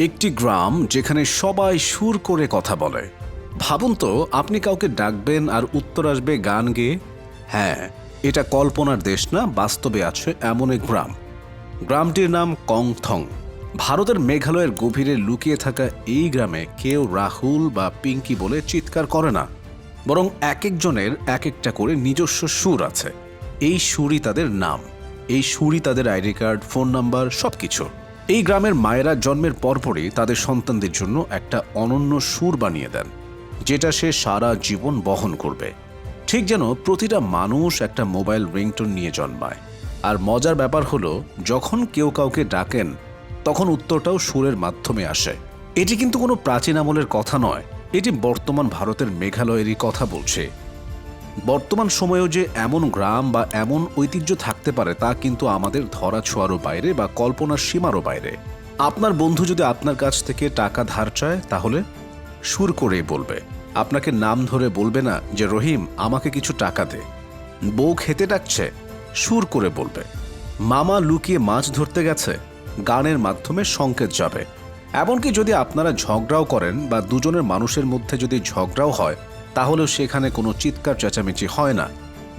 একটি গ্রাম যেখানে সবাই সুর করে কথা বলে। ভাবুন তো, আপনি কাউকে ডাকবেন আর উত্তর আসবে গান গেয়ে। হ্যাঁ এটা কল্পনার দেশ না, বাস্তবে আছে এমন এক গ্রাম। গ্রামটির নাম কংথং। ভারতের মেঘালয়ের গভীরে লুকিয়ে থাকা এই গ্রামে কেউ রাহুল বা পিঙ্কি বলে চিৎকার করে না। বরং এক একজনের এক একটা করে নিজস্ব সুর আছে। এই সুরই তাদের নাম। এই সুরই তাদের আইডি কার্ড, ফোন নাম্বার, সবকিছু। এই গ্রামের মায়েরা জন্মের পরপরই তাদের সন্তানদের জন্য একটা অনন্য সুর বানিয়ে দেন, যেটা সে সারা জীবন বহন করবে। ঠিক যেন প্রতিটা মানুষ একটা মোবাইল রিংটোন নিয়ে জন্মায়। আর মজার ব্যাপার হলো, যখন কেউ কাউকে ডাকেন, তখন উত্তরটাও সুরের মাধ্যমে আসে। এটি কিন্তু কোনো প্রাচীন আমলের কথা নয়, এটি বর্তমান ভারতের মেঘালয়েরই কথা বলছে। বর্তমান সময়েও যে এমন গ্রাম বা এমন ঐতিহ্য থাকতে পারে তা কিন্তু আমাদের ধরা ছোঁয়ারও বাইরে বা কল্পনার সীমারও বাইরে। আপনার বন্ধু যদি আপনার কাছ থেকে টাকা ধার চায়, তাহলে সুর করেই বলবে। আপনাকে নাম ধরে বলবে না যে, রহিম, আমাকে কিছু টাকা দে। বউ খেতে ডাকছে, সুর করে বলবে, মামা লুকিয়ে মাছ ধরতে গেছে, গানের মাধ্যমে সংকেত যাবে। এমনকি যদি আপনারা ঝগড়াও করেন বা দুজনের মানুষের মধ্যে যদি ঝগড়াও হয় তাহলেও সেখানে কোনো চিৎকার, চেঁচামেচি হয় না।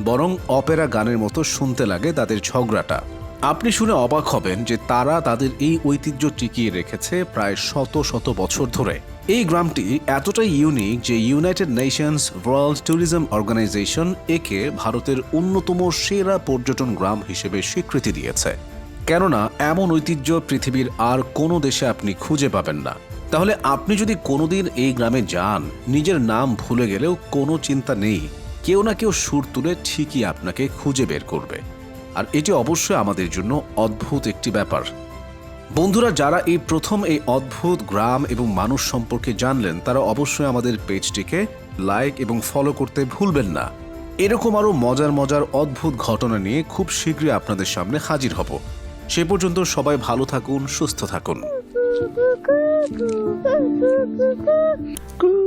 বরং অপেরা গানের মতো শুনতে লাগে তাদের ঝগড়াটা। আপনি শুনে অবাক হবেন যে তারা তাদের এই ঐতিহ্য টিকিয়ে রেখেছে প্রায় শত শত বছর ধরে। এই গ্রামটি এতটাই ইউনিক যে United Nations World Tourism Organisation একে ভারতের অন্যতম সেরা পর্যটন গ্রাম হিসেবে স্বীকৃতি দিয়েছে। কেননা, এমন ঐতিহ্য পৃথিবীর আর কোনো দেশে আপনি খুঁজে পাবেন না। তাহলে আপনি যদি কোনোদিন এই গ্রামে যান, নিজের নাম ভুলে গেলেও কোনো চিন্তা নেই। কেউ না কেউ সুর তুলে ঠিকই আপনাকে খুঁজে বের করবে। আর এটি অবশ্যই আমাদের জন্য অদ্ভুত একটি ব্যাপার। বন্ধুরা, যারা এই প্রথম এই অদ্ভুত গ্রাম এবং মানুষ সম্পর্কে জানলেন, তারা অবশ্যই আমাদের পেজটিকে লাইক এবং ফলো করতে ভুলবেন না। এরকম আরও মজার মজার অদ্ভুত ঘটনা নিয়ে খুব শীঘ্রই আপনাদের সামনে হাজির হব। সে পর্যন্ত সবাই ভালো থাকুন, সুস্থ থাকুন। Coo, coo, coo, coo, coo, coo, coo, coo.